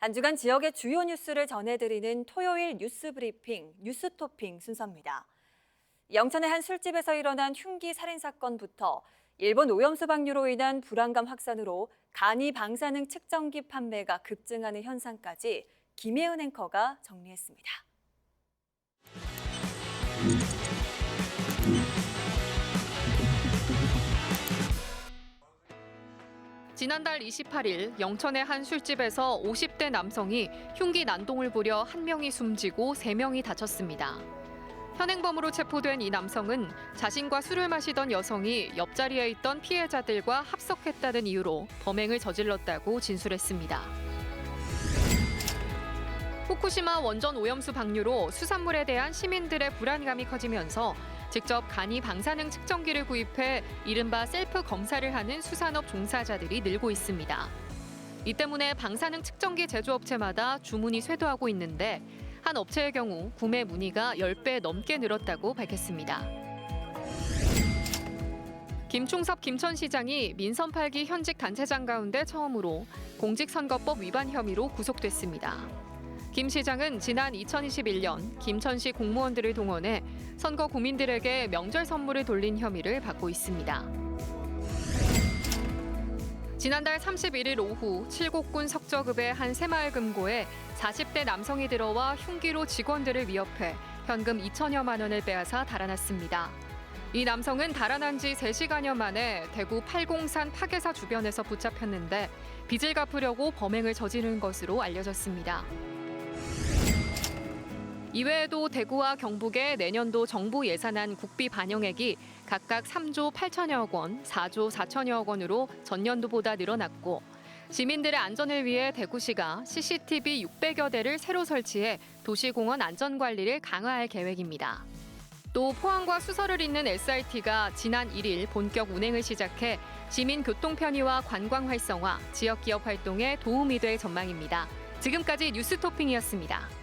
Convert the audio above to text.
한 주간 지역의 주요 뉴스를 전해드리는 토요일 뉴스 브리핑, 뉴스 토핑 순서입니다. 영천의 한 술집에서 일어난 흉기 살인 사건부터 일본 오염수 방류로 인한 불안감 확산으로 간이 방사능 측정기 판매가 급증하는 현상까지 김혜은 앵커가 정리했습니다. 지난달 28일 영천의 한 술집에서 50대 남성이 흉기 난동을 부려 한 명이 숨지고 세 명이 다쳤습니다. 현행범으로 체포된 이 남성은 자신과 술을 마시던 여성이 옆자리에 있던 피해자들과 합석했다는 이유로 범행을 저질렀다고 진술했습니다. 후쿠시마 원전 오염수 방류로 수산물에 대한 시민들의 불안감이 커지면서 직접 간이 방사능 측정기를 구입해 이른바 셀프 검사를 하는 수산업 종사자들이 늘고 있습니다. 이 때문에 방사능 측정기 제조업체마다 주문이 쇄도하고 있는데 한 업체의 경우 구매 문의가 10배 넘게 늘었다고 밝혔습니다. 김충섭 김천시장이 민선 8기 현직 단체장 가운데 처음으로 공직선거법 위반 혐의로 구속됐습니다. 김 시장은 지난 2021년 김천시 공무원들을 동원해 선거 구민들에게 명절 선물을 돌린 혐의를 받고 있습니다. 지난달 31일 오후 칠곡군 석저급의 한 새마을 금고에 40대 남성이 들어와 흉기로 직원들을 위협해 현금 2천여만 원을 빼앗아 달아났습니다. 이 남성은 달아난 지 3시간여 만에 대구 팔공산 파괴사 주변에서 붙잡혔는데 빚을 갚으려고 범행을 저지른 것으로 알려졌습니다. 이외에도 대구와 경북의 내년도 정부 예산안 국비 반영액이 각각 3조 8천여억 원, 4조 4천여억 원으로 전년도보다 늘어났고 시민들의 안전을 위해 대구시가 CCTV 600여 대를 새로 설치해 도시공원 안전 관리를 강화할 계획입니다. 또 포항과 수서를 잇는 SRT가 지난 1일 본격 운행을 시작해 시민 교통 편의와 관광 활성화, 지역 기업 활동에 도움이 될 전망입니다. 지금까지 뉴스 토핑이었습니다.